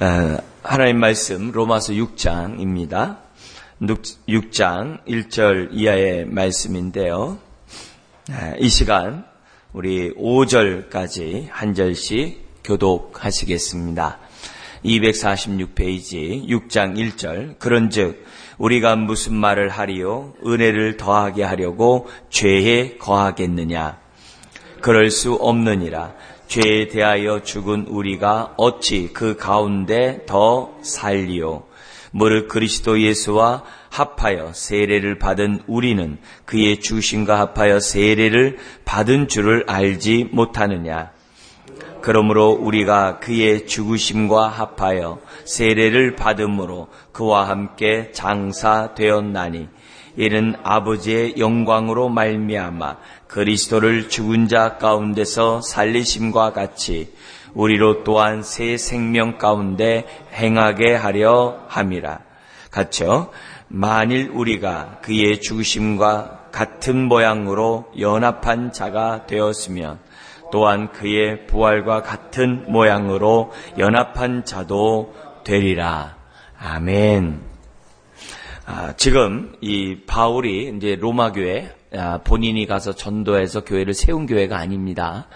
어, 하나님 말씀 로마서 6장입니다. 6장 1절 이하의 말씀인데요. 아, 이 시간 우리 5절까지 한 절씩 교독하시겠습니다. 246페이지 6장 1절 그런즉 우리가 무슨 말을 하리요 은혜를 더하게 하려고 죄에 거하겠느냐 그럴 수 없느니라 죄에 대하여 죽은 우리가 어찌 그 가운데 더 살리요 무릇 그리스도 예수와 합하여 세례를 받은 우리는 그의 주심과 합하여 세례를 받은 줄을 알지 못하느냐? 그러므로 우리가 그의 죽으심과 합하여 세례를 받음으로 그와 함께 장사되었나니 이는 아버지의 영광으로 말미암아 그리스도를 죽은 자 가운데서 살리심과 같이 우리로 또한 새 생명 가운데 행하게 하려 함이라. 같이요. 만일 우리가 그의 죽으심과 같은 모양으로 연합한 자가 되었으면 또한 그의 부활과 같은 모양으로 연합한 자도 되리라. 아멘. 아, 지금 이 바울이 이제 로마 교회 아, 본인이 가서 전도해서 교회를 세운 교회가 아닙니다.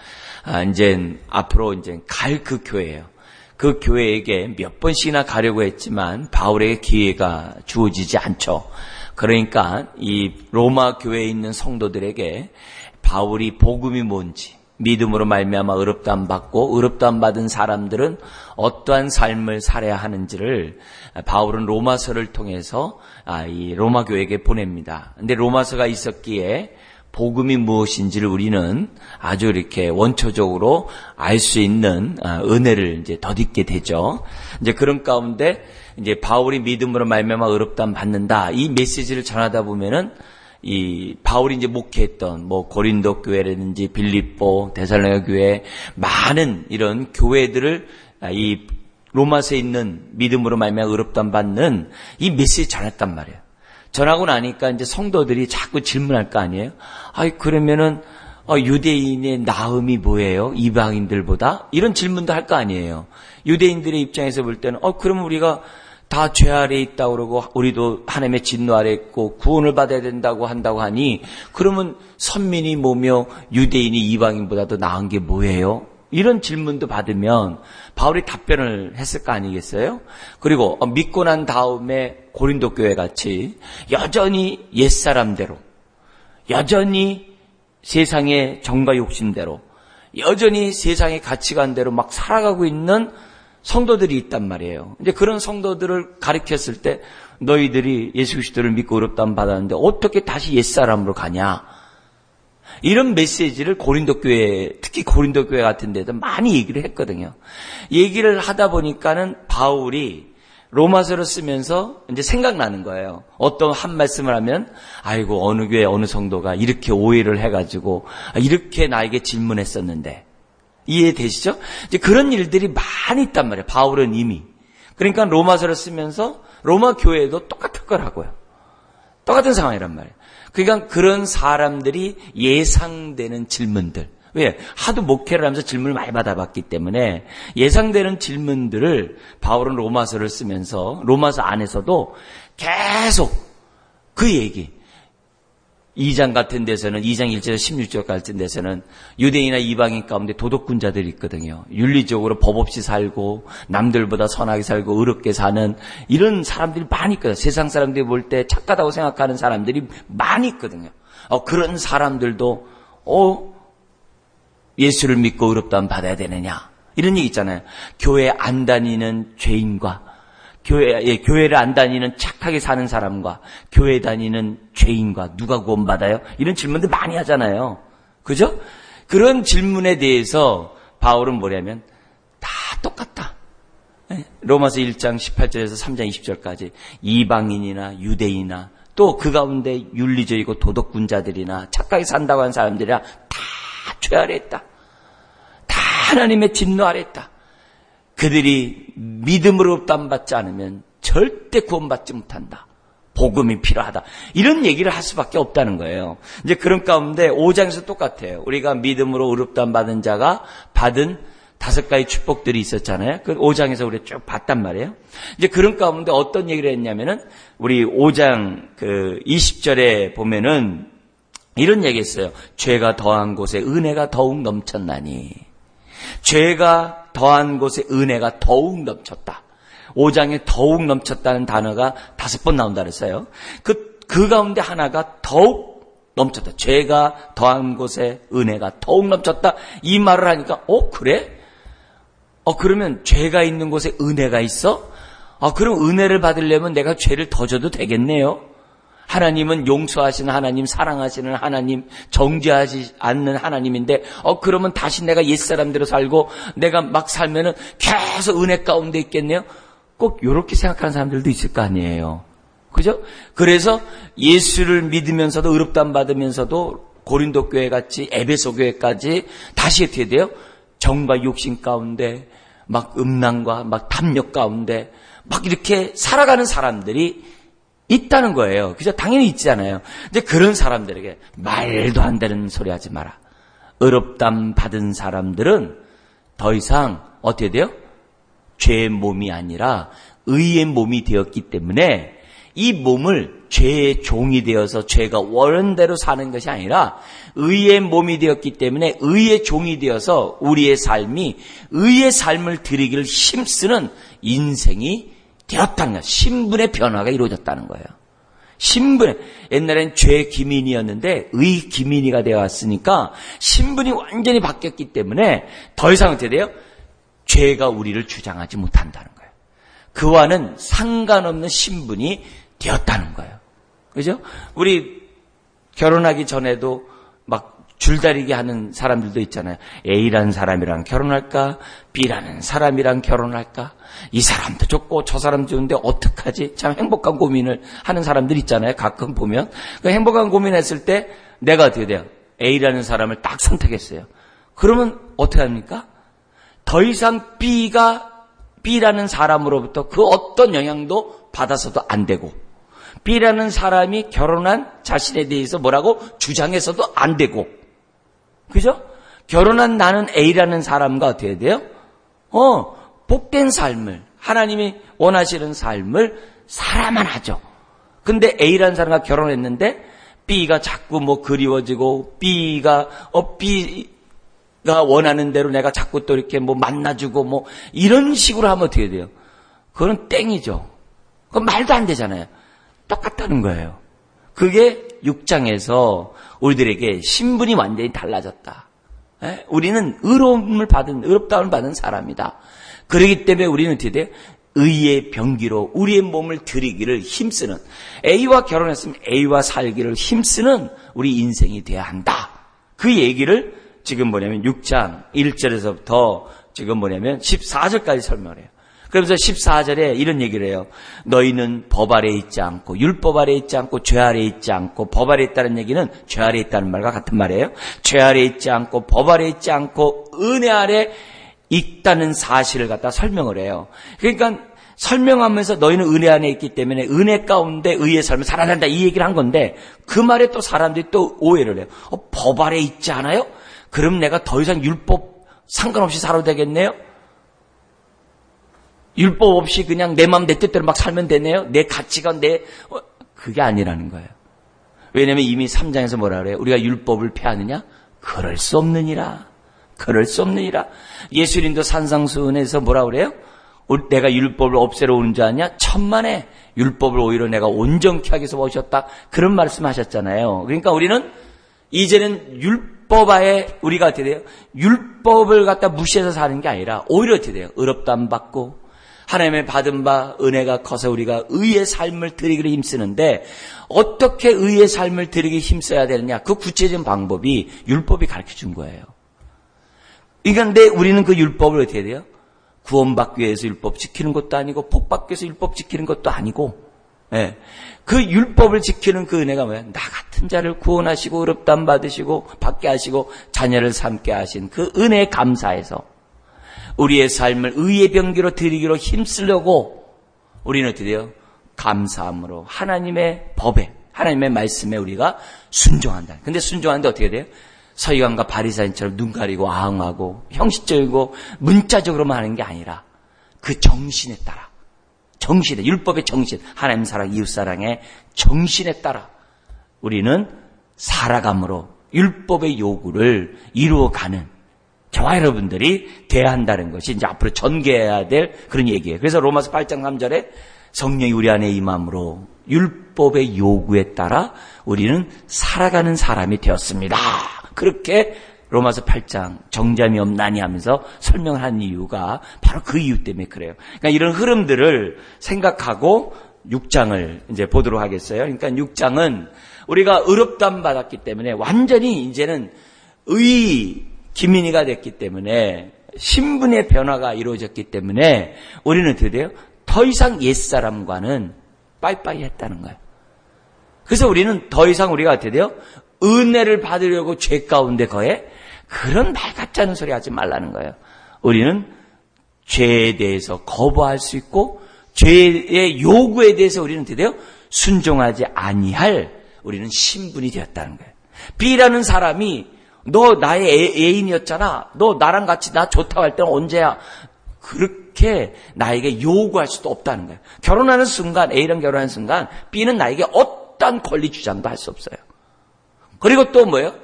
아, 이제 앞으로 이제 갈 그 교회예요. 그 교회에게 몇 번씩이나 가려고 했지만 바울에게 기회가 주어지지 않죠. 그러니까 이 로마 교회에 있는 성도들에게 바울이 복음이 뭔지 믿음으로 말미암아 의롭다함 받고 의롭다함 받은 사람들은 어떠한 삶을 살아야 하는지를 바울은 로마서를 통해서 아, 이 로마 교회에게 보냅니다. 근데 로마서가 있었기에 복음이 무엇인지를 우리는 아주 이렇게 원초적으로 알 수 있는 아, 은혜를 이제 덧입게 되죠. 이제 그런 가운데 이제 바울이 믿음으로 말미암아 의롭다함 받는다 이 메시지를 전하다 보면은 이 바울이 이제 목회했던 뭐 고린도 교회라든지 빌립보, 데살로니가 교회 많은 이런 교회들을 이 로마서에 있는 믿음으로 말미암아 의롭담 받는 이 메시지 전했단 말이에요. 전하고 나니까 이제 성도들이 자꾸 질문할 거 아니에요? 아이 그러면은 어, 유대인의 나음이 뭐예요? 이방인들보다 이런 질문도 할 거 아니에요. 유대인들의 입장에서 볼 때는 어 그러면 우리가 다 죄 아래 있다 그러고 우리도 하나님의 진노 아래 있고 구원을 받아야 된다고 한다고 하니 그러면 선민이 뭐며 유대인이 이방인보다 도 나은 게 뭐예요? 이런 질문도 받으면 바울이 답변을 했을 거 아니겠어요? 그리고 믿고 난 다음에 고린도 교회 같이 여전히 옛 사람대로 여전히 세상의 정과 욕심대로 여전히 세상의 가치관대로 막 살아가고 있는 성도들이 있단 말이에요. 이제 그런 성도들을 가리켰을 때 너희들이 예수 그리스도를 믿고 어렵다면 받았는데 어떻게 다시 옛사람으로 가냐? 이런 메시지를 고린도 교회, 특히 고린도 교회 같은 데도 많이 얘기를 했거든요. 얘기를 하다 보니까는 바울이 로마서를 쓰면서 이제 생각나는 거예요. 어떤 한 말씀을 하면, 아이고, 어느 교회, 어느 성도가 이렇게 오해를 해가지고, 이렇게 나에게 질문했었는데, 이해되시죠? 이제 그런 일들이 많이 있단 말이에요. 바울은 이미. 그러니까 로마서를 쓰면서 로마 교회도 똑같을 거라고요. 똑같은 상황이란 말이에요. 그러니까 그런 사람들이 예상되는 질문들. 왜? 하도 목회를 하면서 질문을 많이 받아봤기 때문에 예상되는 질문들을 바울은 로마서를 쓰면서 로마서 안에서도 계속 그 얘기, 2장 같은 데서는 2장 1절에서 16절 같은 데서는 유대인이나 이방인 가운데 도덕군자들이 있거든요. 윤리적으로 법 없이 살고 남들보다 선하게 살고 의롭게 사는 이런 사람들이 많이 있거든요. 세상 사람들이 볼 때 착하다고 생각하는 사람들이 많이 있거든요. 어, 그런 사람들도 어 예수를 믿고 의롭다면 받아야 되느냐 이런 얘기 있잖아요. 교회 안 다니는 죄인과 교회, 예, 교회를 안 다니는 착하게 사는 사람과 교회 다니는 죄인과 누가 구원받아요? 이런 질문들 많이 하잖아요. 그죠? 그런 질문에 대해서 바울은 뭐냐면 다 똑같다. 예, 로마서 1장 18절에서 3장 20절까지 이방인이나 유대인이나 또 그 가운데 윤리적이고 도덕군자들이나 착하게 산다고 하는 사람들이나 다 죄 아래 있다. 다 하나님의 진노 아래 있다. 그들이 믿음으로 땀받지 않으면 절대 구원받지 못한다. 복음이 필요하다. 이런 얘기를 할 수밖에 없다는 거예요. 이제 그런 가운데 5장에서 똑같아요. 우리가 믿음으로 의롭다 받은 자가 받은 다섯 가지 축복들이 있었잖아요. 그 5장에서 우리 쭉 봤단 말이에요. 이제 그런 가운데 어떤 얘기를 했냐면은 우리 5장 그 20절에 보면은 이런 얘기 했어요. 죄가 더한 곳에 은혜가 더욱 넘쳤나니. 죄가 더한 곳에 은혜가 더욱 넘쳤다. 5장에 더욱 넘쳤다는 단어가 다섯 번 나온다 그랬어요. 그, 그 가운데 하나가 더욱 넘쳤다. 죄가 더한 곳에 은혜가 더욱 넘쳤다. 이 말을 하니까, 어, 그래? 어, 그러면 죄가 있는 곳에 은혜가 있어? 아, 그럼 은혜를 받으려면 내가 죄를 더 져도 되겠네요? 하나님은 용서하시는 하나님, 사랑하시는 하나님, 정죄하지 않는 하나님인데, 어, 그러면 다시 내가 옛사람대로 살고, 내가 막 살면은 계속 은혜 가운데 있겠네요? 꼭 이렇게 생각하는 사람들도 있을 거 아니에요. 그죠? 그래서 예수를 믿으면서도 의롭담 받으면서도 고린도 교회 같이 에베소 교회까지 다시 어떻게 돼요? 정과 욕심 가운데 막 음란과 막 탐욕 가운데 막 이렇게 살아가는 사람들이 있다는 거예요. 그죠? 당연히 있잖아요. 이제 그런 사람들에게 말도 안 되는 소리 하지 마라. 의롭담 받은 사람들은 더 이상 어떻게 돼요? 죄의 몸이 아니라 의의 몸이 되었기 때문에 이 몸을 죄의 종이 되어서 죄가 원대로 사는 것이 아니라 의의 몸이 되었기 때문에 의의 종이 되어서 우리의 삶이 의의 삶을 드리기를 힘쓰는 인생이 되었다는 거예요. 신분의 변화가 이루어졌다는 거예요. 신분, 옛날엔 죄 기민이었는데 의 기민이가 되어 왔으니까 신분이 완전히 바뀌었기 때문에 더 이상 어떻게 돼요? 죄가 우리를 주장하지 못한다는 거예요. 그와는 상관없는 신분이 되었다는 거예요. 그죠? 우리 결혼하기 전에도 막 줄다리기 하는 사람들도 있잖아요. A라는 사람이랑 결혼할까? B라는 사람이랑 결혼할까? 이 사람도 좋고 저 사람도 좋은데 어떡하지? 참 행복한 고민을 하는 사람들 있잖아요. 가끔 보면. 그 행복한 고민했을 때 내가 어떻게 돼요? A라는 사람을 딱 선택했어요. 그러면 어떻게 합니까? 더 이상 B가 B라는 사람으로부터 그 어떤 영향도 받아서도 안 되고 B라는 사람이 결혼한 자신에 대해서 뭐라고 주장해서도 안 되고 그죠? 결혼한 나는 A라는 사람과 어떻게 돼요? 어, 복된 삶을 하나님이 원하시는 삶을 살아만 하죠. 근데 A라는 사람과 결혼했는데 B가 자꾸 뭐 그리워지고 B가 어 B 가 원하는 대로 내가 자꾸 또 이렇게 뭐 만나주고 뭐 이런 식으로 하면 어떻게 돼요? 그건 땡이죠. 그건 말도 안 되잖아요. 똑같다는 거예요. 그게 6장에서 우리들에게 신분이 완전히 달라졌다. 에? 우리는 의로움을 받은, 의롭다움을 받은 사람이다. 그러기 때문에 우리는 어떻게 돼요? 의의 병기로 우리의 몸을 드리기를 힘쓰는 A와 결혼했으면 A와 살기를 힘쓰는 우리 인생이 돼야 한다. 그 얘기를 지금 뭐냐면 6장 1절에서부터 지금 뭐냐면 14절까지 설명을 해요. 그러면서 14절에 이런 얘기를 해요. 너희는 법 아래 있지 않고 율법 아래 있지 않고 죄 아래 있지 않고 법 아래 있다는 얘기는 죄 아래 있다는 말과 같은 말이에요. 죄 아래 있지 않고 법 아래 있지 않고 은혜 아래 있다는 사실을 갖다 설명을 해요. 그러니까 설명하면서 너희는 은혜 안에 있기 때문에 은혜 가운데 의의 삶을 살아야 한다 이 얘기를 한 건데 그 말에 또 사람들이 또 오해를 해요. 어, 법 아래 있지 않아요? 그럼 내가 더 이상 율법 상관없이 살아도 되겠네요? 율법 없이 그냥 내 마음 내 뜻대로 막 살면 되네요? 내 가치가 내, 어, 그게 아니라는 거예요. 왜냐면 이미 3장에서 뭐라 그래요? 우리가 율법을 폐하느냐? 그럴 수 없느니라. 그럴 수 없느니라. 예수님도 산상수훈에서 뭐라 그래요? 내가 율법을 없애러 오는 줄 아냐? 천만에 율법을 오히려 내가 온전케 하기 위해서 오셨다. 그런 말씀 하셨잖아요. 그러니까 우리는 이제는 율법 아에 우리가 어떻게 돼요? 율법을 갖다 무시해서 사는 게 아니라 오히려 어떻게 돼요? 의롭담 받고 하나님의 받은 바 은혜가 커서 우리가 의의 삶을 드리기를 힘쓰는데 어떻게 의의 삶을 드리기 힘써야 되느냐? 그 구체적인 방법이 율법이 가르쳐 준 거예요. 그런데 우리는 그 율법을 어떻게 돼요? 구원받기 위해서 율법 지키는 것도 아니고 복받기 위해서 율법 지키는 것도 아니고 예. 그 율법을 지키는 그 은혜가 뭐야? 나 같은 자를 구원하시고 의롭담 받으시고 받게 하시고 자녀를 삼게 하신 그 은혜에 감사해서 우리의 삶을 의의 병기로 드리기로 힘쓰려고 우리는 어떻게 돼요? 감사함으로 하나님의 법에 하나님의 말씀에 우리가 순종한다. 근데 순종하는데 어떻게 돼요? 서기관과 바리사인처럼 눈 가리고 아흥하고 형식적이고 문자적으로만 하는 게 아니라 그 정신에 따라 정신에 율법의 정신 하나님 사랑 이웃 사랑의 정신에 따라 우리는 살아감으로 율법의 요구를 이루어가는 저와 여러분들이 돼야 한다는 것이 이제 앞으로 전개해야 될 그런 얘기예요. 그래서 로마서 8장 3절에 성령이 우리 안에 임함으로 율법의 요구에 따라 우리는 살아가는 사람이 되었습니다. 그렇게 로마서 8장 정잠이 없나니 하면서 설명을 한 이유가 바로 그 이유 때문에 그래요. 그러니까 이런 흐름들을 생각하고 6장을 이제 보도록 하겠어요. 그러니까 6장은 우리가 의롭담 받았기 때문에 완전히 이제는 의 기민이가 됐기 때문에 신분의 변화가 이루어졌기 때문에 우리는 돼요? 더 이상 옛사람과는 빠이빠이 했다는 거예요. 그래서 우리는 더 이상 우리가 돼요? 은혜를 받으려고 죄 가운데 거해 그런 말 같지 않은 소리 하지 말라는 거예요. 우리는 죄에 대해서 거부할 수 있고 죄의 요구에 대해서 우리는 돼요? 순종하지 아니할 우리는 신분이 되었다는 거예요. B라는 사람이 너 나의 애, 애인이었잖아. 너 나랑 같이 나 좋다고 할 때는 언제야? 그렇게 나에게 요구할 수도 없다는 거예요. 결혼하는 순간, A랑 결혼하는 순간, B는 나에게 어떤 권리 주장도 할 수 없어요. 그리고 또 뭐예요?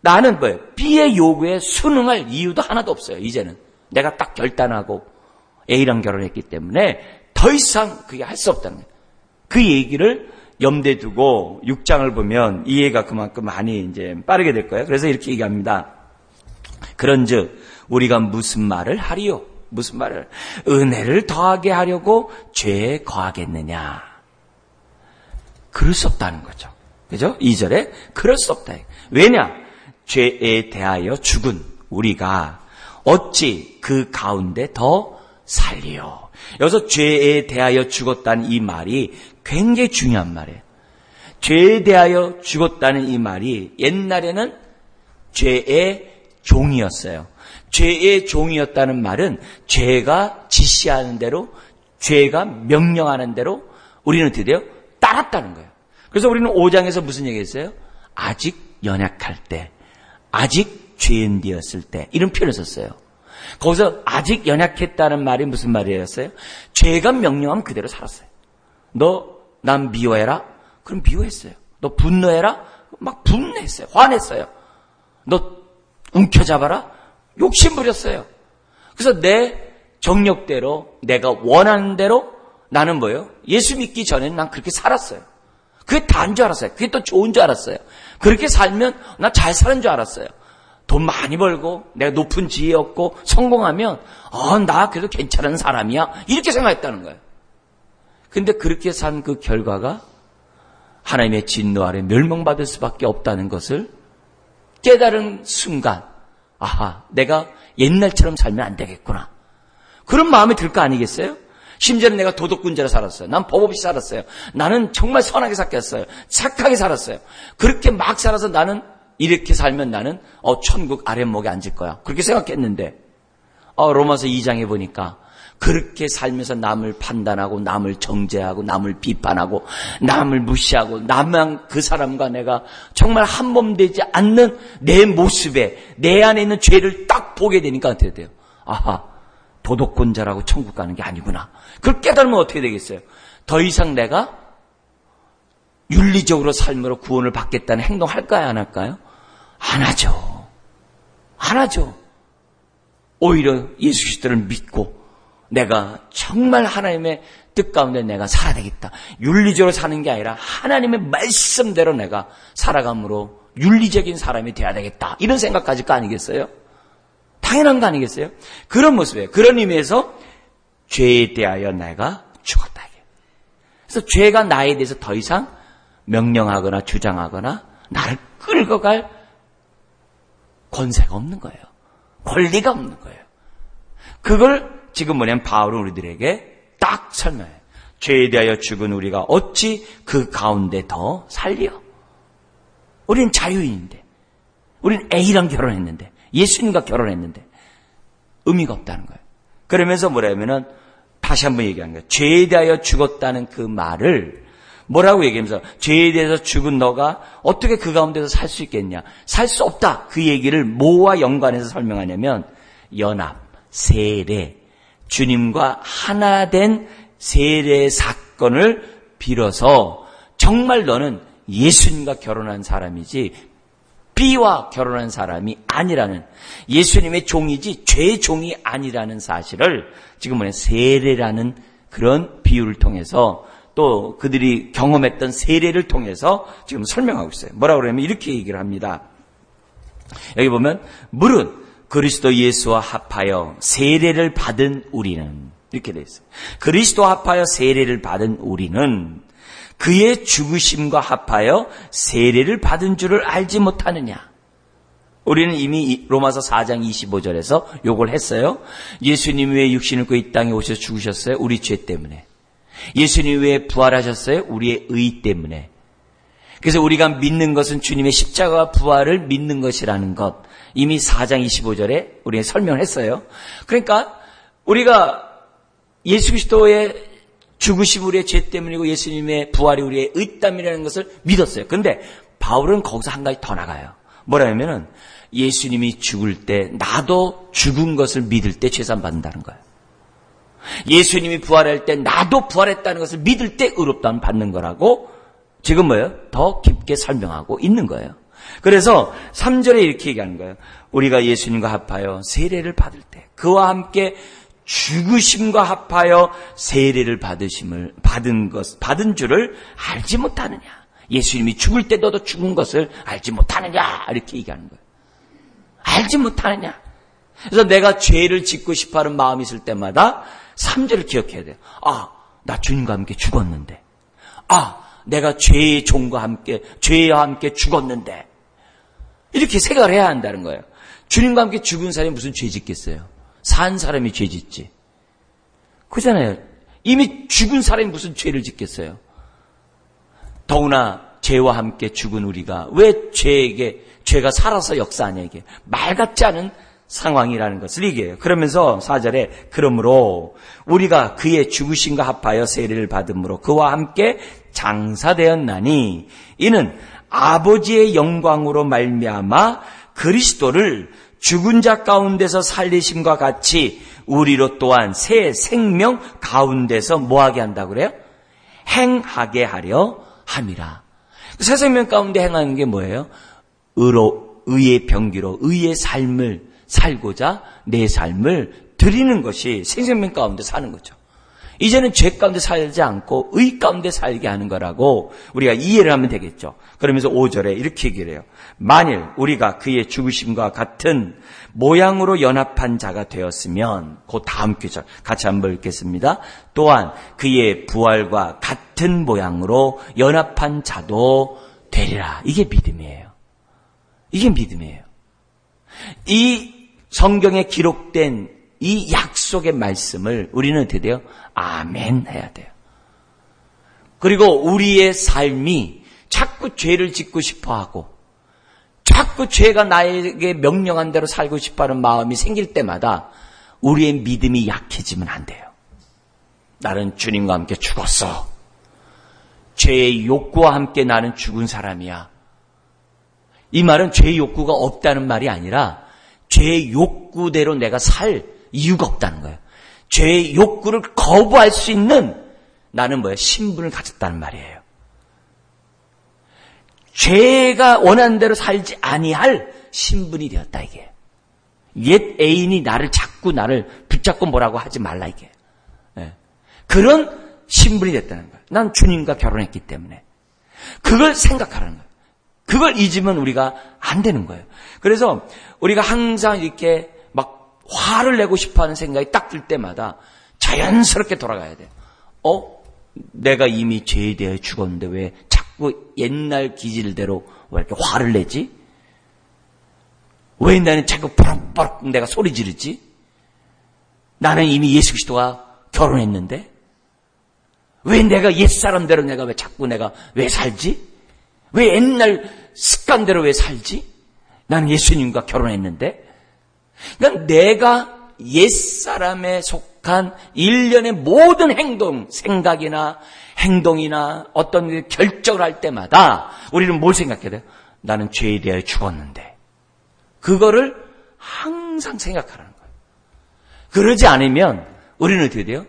나는 뭐예요? B의 요구에 순응할 이유도 하나도 없어요, 이제는. 내가 딱 결단하고 A랑 결혼했기 때문에 더 이상 그게 할 수 없다는 거예요. 그 얘기를 염두에 두고 6장을 보면 이해가 그만큼 많이 이제 빠르게 될 거예요. 그래서 이렇게 얘기합니다. 그런즉 우리가 무슨 말을 하리요? 무슨 말을 은혜를 더하게 하려고 죄에 거하겠느냐? 그럴 수 없다는 거죠. 그죠? 2절에 그럴 수 없다. 왜냐? 죄에 대하여 죽은 우리가 어찌 그 가운데 더 살리요? 여기서 죄에 대하여 죽었다는 이 말이 굉장히 중요한 말이에요. 죄에 대하여 죽었다는 이 말이 옛날에는 죄의 종이었어요. 죄의 종이었다는 말은 죄가 지시하는 대로, 죄가 명령하는 대로 우리는 어떻게 돼요? 따랐다는 거예요. 그래서 우리는 5장에서 무슨 얘기 했어요? 아직 연약할 때, 아직 죄인 되었을 때, 이런 표현을 썼어요. 거기서 아직 연약했다는 말이 무슨 말이었어요? 죄가 명령하면 그대로 살았어요. 너 난 미워해라? 그럼 미워했어요. 너 분노해라? 막 분노했어요. 화냈어요. 너 움켜잡아라? 욕심 부렸어요. 그래서 내 정력대로 내가 원하는 대로 나는 뭐예요? 예수 믿기 전에는 난 그렇게 살았어요. 그게 다인 줄 알았어요. 그게 또 좋은 줄 알았어요. 그렇게 살면 나 잘 사는 줄 알았어요. 돈 많이 벌고 내가 높은 지혜 얻고 성공하면 어, 나 그래도 괜찮은 사람이야. 이렇게 생각했다는 거예요. 근데 그렇게 산 그 결과가 하나님의 진노 아래 멸망받을 수밖에 없다는 것을 깨달은 순간, 아하, 내가 옛날처럼 살면 안 되겠구나. 그런 마음이 들 거 아니겠어요? 심지어는 내가 도덕군자로 살았어요. 난 법 없이 살았어요. 나는 정말 선하게 살겠어요. 착하게 살았어요. 그렇게 막 살아서 나는 이렇게 살면 나는 어 천국 아랫목에 앉을 거야. 그렇게 생각했는데 어 로마서 2장에 보니까 그렇게 살면서 남을 판단하고 남을 정죄하고 남을 비판하고 남을 무시하고 나만 그 사람과 내가 정말 한 몸 되지 않는 내 모습에 내 안에 있는 죄를 딱 보게 되니까 어떻게 돼요? 아하 도덕권자라고 천국 가는 게 아니구나. 그걸 깨달으면 어떻게 되겠어요? 더 이상 내가 윤리적으로 삶으로 구원을 받겠다는 행동 할까요? 안 할까요? 안 하죠. 안 하죠. 오히려 예수 그리스도를 믿고 내가 정말 하나님의 뜻 가운데 내가 살아야 되겠다. 윤리적으로 사는 게 아니라 하나님의 말씀대로 내가 살아감으로 윤리적인 사람이 돼야 되겠다. 이런 생각 가질 거 아니겠어요? 당연한 거 아니겠어요? 그런 모습이에요. 그런 의미에서 죄에 대하여 내가 죽었다. 그래서 죄가 나에 대해서 더 이상 명령하거나 주장하거나 나를 끌고 갈 권세가 없는 거예요. 권리가 없는 거예요. 그걸 지금 뭐냐면 바울은 우리들에게 딱 설명해요. 죄에 대하여 죽은 우리가 어찌 그 가운데 더 살려? 우리는 자유인인데, 우리는 A랑 결혼했는데, 예수님과 결혼했는데, 의미가 없다는 거예요. 그러면서 뭐라면은 다시 한번 얘기하는 거예요. 죄에 대하여 죽었다는 그 말을 뭐라고 얘기하면서 죄에 대해서 죽은 너가 어떻게 그 가운데서 살 수 있겠냐? 살 수 없다. 그 얘기를 뭐와 연관해서 설명하냐면 연합, 세례, 주님과 하나 된 세례 사건을 빌어서 정말 너는 예수님과 결혼한 사람이지 B와 결혼한 사람이 아니라는 예수님의 종이지 죄의 종이 아니라는 사실을 지금 뭐냐 세례라는 그런 비유를 통해서 또 그들이 경험했던 세례를 통해서 지금 설명하고 있어요. 뭐라 그러냐면 이렇게 얘기를 합니다. 여기 보면 물은 그리스도 예수와 합하여 세례를 받은 우리는 이렇게 돼 있어요. 그리스도 합하여 세례를 받은 우리는 그의 죽으심과 합하여 세례를 받은 줄을 알지 못하느냐. 우리는 이미 로마서 4장 25절에서 욕을 했어요. 예수님 왜 육신을 입고 이 땅에 오셔서 죽으셨어요? 우리 죄 때문에. 예수님 왜 부활하셨어요? 우리의 의 때문에. 그래서 우리가 믿는 것은 주님의 십자가와 부활을 믿는 것이라는 것. 이미 4장 25절에 우리가 설명을 했어요. 그러니까 우리가 예수 그리스도의 죽으심 우리의 죄 때문이고 예수님의 부활이 우리의 의땀이라는 것을 믿었어요. 그런데 바울은 거기서 한 가지 더 나가요. 뭐라냐면은 예수님이 죽을 때 나도 죽은 것을 믿을 때 죄산 받는다는 거예요. 예수님이 부활할 때 나도 부활했다는 것을 믿을 때 의롭다는 받는 거라고 지금 뭐예요? 더 깊게 설명하고 있는 거예요. 그래서 3절에 이렇게 얘기하는 거예요. 우리가 예수님과 합하여 세례를 받을 때 그와 함께 죽으심과 합하여 세례를 받으심을 받은 것 받은 줄을 알지 못하느냐. 예수님이 죽을 때 너도 죽은 것을 알지 못하느냐 이렇게 얘기하는 거예요. 알지 못하느냐. 그래서 내가 죄를 짓고 싶어하는 마음이 있을 때마다 3절을 기억해야 돼요. 아, 나 주님과 함께 죽었는데. 아, 내가 죄의 종과 함께 죄와 함께 죽었는데. 이렇게 생각을 해야 한다는 거예요. 주님과 함께 죽은 사람이 무슨 죄 짓겠어요? 산 사람이 죄 짓지. 그잖아요. 이미 죽은 사람이 무슨 죄를 짓겠어요? 더구나 죄와 함께 죽은 우리가 왜 죄에게 죄가 살아서 역사하냐 이게 말 같지 않은 상황이라는 것을 얘기해요. 그러면서 4절에 그러므로 우리가 그의 죽으심과 합하여 세례를 받음으로 그와 함께 장사되었나니 이는 아버지의 영광으로 말미암아 그리스도를 죽은 자 가운데서 살리심과 같이 우리로 또한 새 생명 가운데서 뭐하게 한다 그래요? 행하게 하려 함이라. 새 생명 가운데 행하는 게 뭐예요? 의로 의의 병기로 의의 삶을 살고자 내 삶을 드리는 것이 생생명 가운데 사는 거죠. 이제는 죄 가운데 살지 않고 의 가운데 살게 하는 거라고 우리가 이해를 하면 되겠죠. 그러면서 5절에 이렇게 얘기를 해요. 만일 우리가 그의 죽으심과 같은 모양으로 연합한 자가 되었으면 그 다음 규절 같이 한번 읽겠습니다. 또한 그의 부활과 같은 모양으로 연합한 자도 되리라. 이게 믿음이에요. 이게 믿음이에요. 이 성경에 기록된 이 약속의 말씀을 우리는 어떻게 돼요? 아멘 해야 돼요. 그리고 우리의 삶이 자꾸 죄를 짓고 싶어 하고, 자꾸 죄가 나에게 명령한 대로 살고 싶어 하는 마음이 생길 때마다 우리의 믿음이 약해지면 안 돼요. 나는 주님과 함께 죽었어. 죄의 욕구와 함께 나는 죽은 사람이야. 이 말은 죄의 욕구가 없다는 말이 아니라 죄의 욕구대로 내가 살 이유가 없다는 거예요. 죄의 욕구를 거부할 수 있는 나는 뭐야? 신분을 가졌다는 말이에요. 죄가 원하는 대로 살지 아니할 신분이 되었다 이게. 옛 애인이 나를 자꾸 나를 붙잡고 뭐라고 하지 말라 이게. 예. 그런 신분이 됐다는 거예요. 난 주님과 결혼했기 때문에. 그걸 생각하라는 거예요. 그걸 잊으면 우리가 안 되는 거예요. 그래서 우리가 항상 이렇게 막 화를 내고 싶어 하는 생각이 딱 들 때마다 자연스럽게 돌아가야 돼요. 어? 내가 이미 죄에 대해 죽었는데 왜 자꾸 옛날 기질대로 왜 이렇게 화를 내지? 왜 나는 자꾸 버럭버럭 내가 소리 지르지? 나는 이미 예수 그리스도와 결혼했는데? 왜 내가 옛 사람대로 내가 왜 자꾸 내가 왜 살지? 왜 옛날 습관대로 왜 살지? 나는 예수님과 결혼했는데? 그러니까 내가 옛사람에 속, 속한 일련의 모든 행동, 생각이나 행동이나 어떤 그 결정을 할 때마다 우리는 뭘 생각해야 돼요? 나는 죄에 대하여 죽었는데. 그거를 항상 생각하라는 거예요. 그러지 않으면 우리는 어떻게 돼요?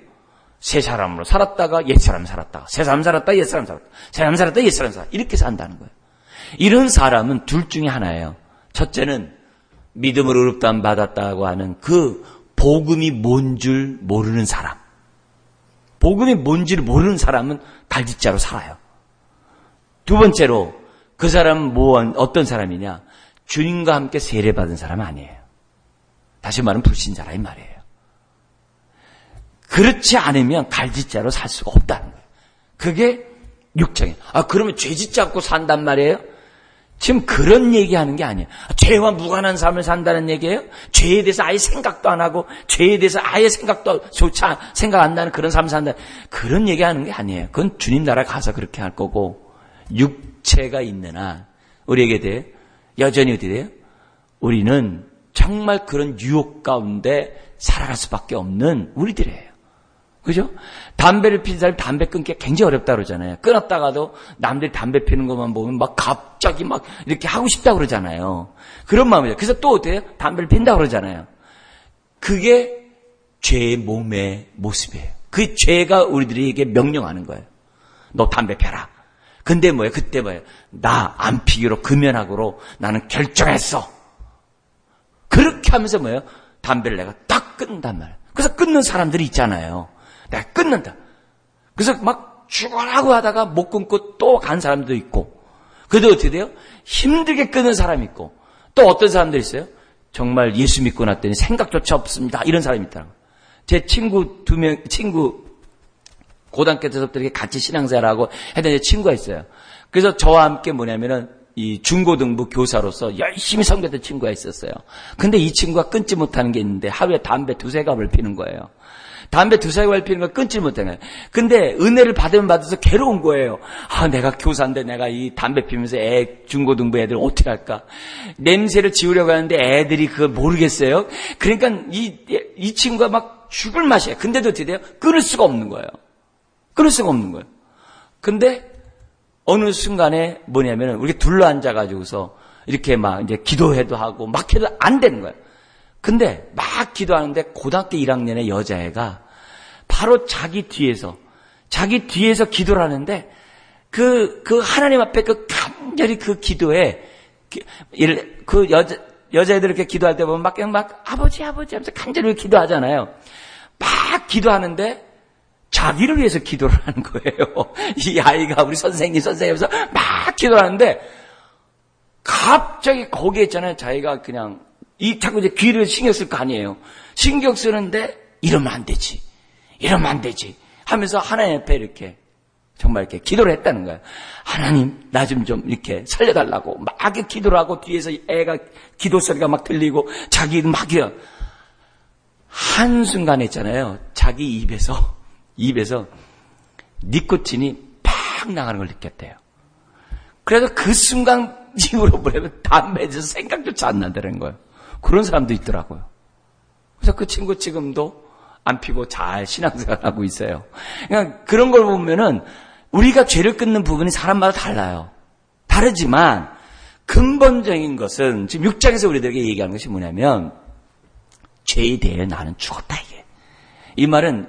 새 사람으로 살았다가 옛 사람 살았다가 새 사람 살았다가 옛 사람 살았다가 새 사람 살았다가 옛 사람 살았다가 이렇게 산다는 거예요. 이런 사람은 둘 중에 하나예요. 첫째는 믿음을 의롭다함 받았다고 하는 그 복음이 뭔 줄 모르는 사람. 복음이 뭔지를 모르는 사람은 갈짓자로 살아요. 두 번째로 그 사람은 뭐 어떤 사람이냐? 주님과 함께 세례받은 사람 아니에요. 다시 말하면 불신자라 이 말이에요. 그렇지 않으면 갈짓자로 살 수가 없다는 거예요. 그게 육정이에요. 아, 그러면 죄짓지 않고 산단 말이에요? 지금 그런 얘기하는 게 아니에요. 죄와 무관한 삶을 산다는 얘기예요? 죄에 대해서 아예 생각도 안 하고 죄에 대해서 아예 생각도 조차 생각 안 나는 그런 삶을 산다. 그런 얘기하는 게 아니에요. 그건 주님 나라 가서 그렇게 할 거고 육체가 있는 한 우리에게 대해 여전히 어떻게 돼요? 우리는 정말 그런 유혹 가운데 살아갈 수밖에 없는 우리들이에요. 그죠? 담배를 피는 사람이 담배 끊기 굉장히 어렵다 그러잖아요. 끊었다가도 남들이 담배 피는 것만 보면 막 갑자기 막 이렇게 하고 싶다 그러잖아요. 그런 마음이죠. 그래서 또 어때요? 담배를 핀다 그러잖아요. 그게 죄의 몸의 모습이에요. 그 죄가 우리들에게 명령하는 거예요. 너 담배 펴라. 근데 뭐예요? 그때 뭐예요? 나 안 피기로 금연하고로 나는 결정했어. 그렇게 하면서 뭐예요? 담배를 내가 딱 끊는단 말이에요. 그래서 끊는 사람들이 있잖아요. 내가 끊는다. 그래서 막 죽어라고 하다가 못 끊고 또 간 사람도 있고. 그래도 어떻게 돼요? 힘들게 끊는 사람이 있고. 또 어떤 사람들 있어요? 정말 예수 믿고 났더니 생각조차 없습니다. 이런 사람이 있더라고요. 제 친구 두 명, 친구, 고등학교 때부터 이렇게 같이 신앙생활하고 했던 제 친구가 있어요. 그래서 저와 함께 뭐냐면은 이 중고등부 교사로서 열심히 성교했던 친구가 있었어요. 근데 이 친구가 끊지 못하는 게 있는데 하루에 담배 두세 갑을 피는 거예요. 담배 갑을 피는 걸 끊지 못하는. 근데 은혜를 받으면 받아서 괴로운 거예요. 아, 내가 교사인데 내가 이 담배 피면서 애, 중고등부 애들 어떻게 할까? 냄새를 지우려고 하는데 애들이 그걸 모르겠어요. 그러니까 이, 이 친구가 막 죽을 맛이에요. 근데도 어떻게 돼요? 끊을 수가 없는 거예요. 끊을 수가 없는 거예요. 근데 어느 순간에 뭐냐면은 우리 둘러 앉아 가지고서 이렇게 막 이제 기도해도 하고 막 해도 안 되는 거예요. 근데 막 기도하는데 고등학교 1학년의 여자애가 바로 자기 뒤에서 자기 뒤에서 기도를 하는데 그, 그 하나님 앞에 그 간절히 그 기도에 그 여자, 여자애들 이렇게 기도할 때 보면 막 그냥 막 아버지 아버지 하면서 간절히 기도하잖아요. 막 기도하는데 자기를 위해서 기도를 하는 거예요. 이 아이가 우리 선생님, 선생님에서 막 기도하는데, 갑자기 거기에 있잖아요. 자기가 그냥, 이 자꾸 이제 귀를 신경 쓸 거 아니에요. 신경 쓰는데, 이러면 안 되지. 이러면 안 되지. 하면서 하나님 앞에 이렇게, 정말 이렇게 기도를 했다는 거예요. 하나님, 나 좀 좀 이렇게 살려달라고. 막 기도를 하고, 뒤에서 애가 기도 소리가 막 들리고, 자기도 막이요. 한순간에 있잖아요. 자기 입에서, 입에서 니코틴이 팍 나가는 걸 느꼈대요. 그래서 그 순간 이후로 뭐냐면 담배에 대해서 생각조차 안 난다는 거예요. 그런 사람도 있더라고요. 그래서 그 친구 지금도 안 피고 잘 신앙생활하고 있어요. 그러니까 그런 걸 보면은 우리가 죄를 끊는 부분이 사람마다 달라요. 다르지만 근본적인 것은 지금 6장에서 우리들에게 얘기하는 것이 뭐냐면 죄에 대해 나는 죽었다 이게. 이 말은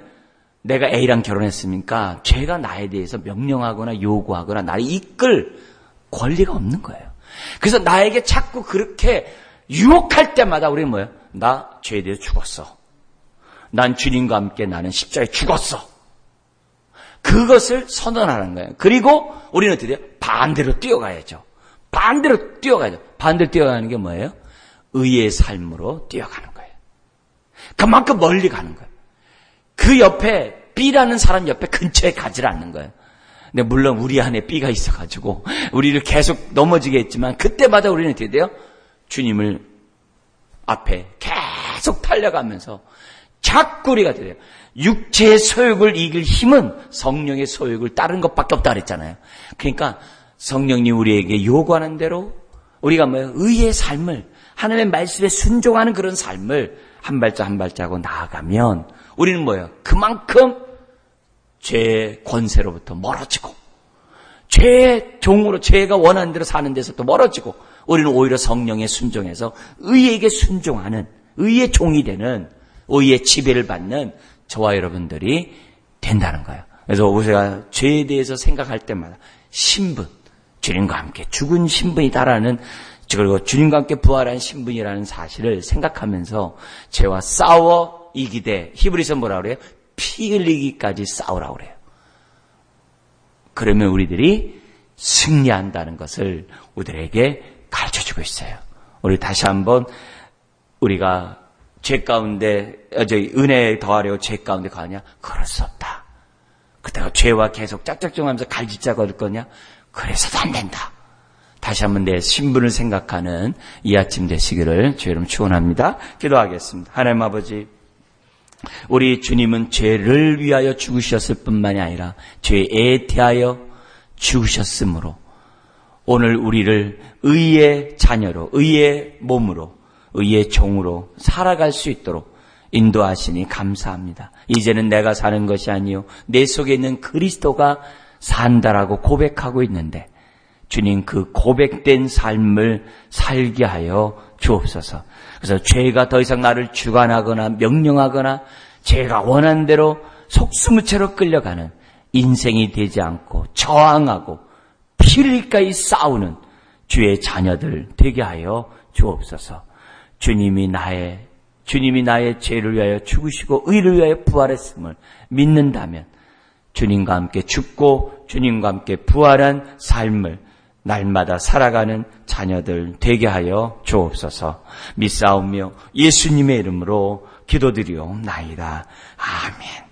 내가 A랑 결혼했으니까 죄가 나에 대해서 명령하거나 요구하거나 나를 이끌 권리가 없는 거예요. 그래서 나에게 자꾸 그렇게 유혹할 때마다 우리는 뭐예요? 나 죄에 대해서 죽었어. 난 주님과 함께 나는 십자에 죽었어. 그것을 선언하는 거예요. 그리고 우리는 어떻게 돼요? 반대로 뛰어가야죠. 반대로 뛰어가야죠. 반대로 뛰어가는 게 뭐예요? 의의 삶으로 뛰어가는 거예요. 그만큼 멀리 가는 거예요. 그 옆에 B라는 사람 옆에 근처에 가지 않는 거예요. 근데 물론 우리 안에 B가 있어가지고 우리를 계속 넘어지게 했지만 그때마다 우리는 어떻게 돼요? 주님을 앞에 계속 달려가면서 우리가 돼요. 육체의 소욕을 이길 힘은 성령의 소욕을 따른 것밖에 없다 그랬잖아요. 그러니까 성령님 우리에게 요구하는 대로 우리가 뭐예요? 의의 삶을 하나님의 말씀에 순종하는 그런 삶을 한 발자 한 발자하고 나아가면 우리는 뭐예요? 그만큼 죄의 권세로부터 멀어지고 죄의 종으로 죄가 원하는 대로 사는 데서 또 멀어지고 우리는 오히려 성령에 순종해서 의에게 순종하는 의의 종이 되는 의의 지배를 받는 저와 여러분들이 된다는 거예요. 그래서 우리가 죄에 대해서 생각할 때마다 신분, 주님과 함께 죽은 신분이다라는 그리고 주님과 함께 부활한 신분이라는 사실을 생각하면서 죄와 싸워 이기되 히브리서 뭐라 그래요? 피 흘리기까지 싸우라 그래요. 그러면 우리들이 승리한다는 것을 우리들에게 가르쳐 주고 있어요. 우리 다시 한번 우리가 죄 가운데, 어, 저희 은혜에 더하려고 죄 가운데 가냐? 그럴 수 없다. 그때가 죄와 계속 짝짝정하면서 갈짓자 걸을 거냐? 그래서도 안 된다. 다시 한번 내 신분을 생각하는 이 아침 되시기를 주여 여러분 축원합니다. 기도하겠습니다. 하나님 아버지, 우리 주님은 죄를 위하여 죽으셨을 뿐만이 아니라 죄에 대하여 죽으셨으므로 오늘 우리를 의의 자녀로, 의의 몸으로, 의의 종으로 살아갈 수 있도록 인도하시니 감사합니다. 이제는 내가 사는 것이 아니요 내 속에 있는 그리스도가 산다라고 고백하고 있는데 주님 그 고백된 삶을 살게 하여 주옵소서. 그래서 죄가 더 이상 나를 주관하거나 명령하거나 죄가 원하는 대로 속수무채로 끌려가는 인생이 되지 않고 저항하고 피를까지 싸우는 주의 자녀들 되게 하여 주옵소서. 주님이 나의 주님이 나의 죄를 위하여 죽으시고 의를 위하여 부활했음을 믿는다면 주님과 함께 죽고 주님과 함께 부활한 삶을 날마다 살아가는 자녀들 되게 하여 주옵소서. 믿사오며 예수님의 이름으로 기도드리옵나이다. 아멘.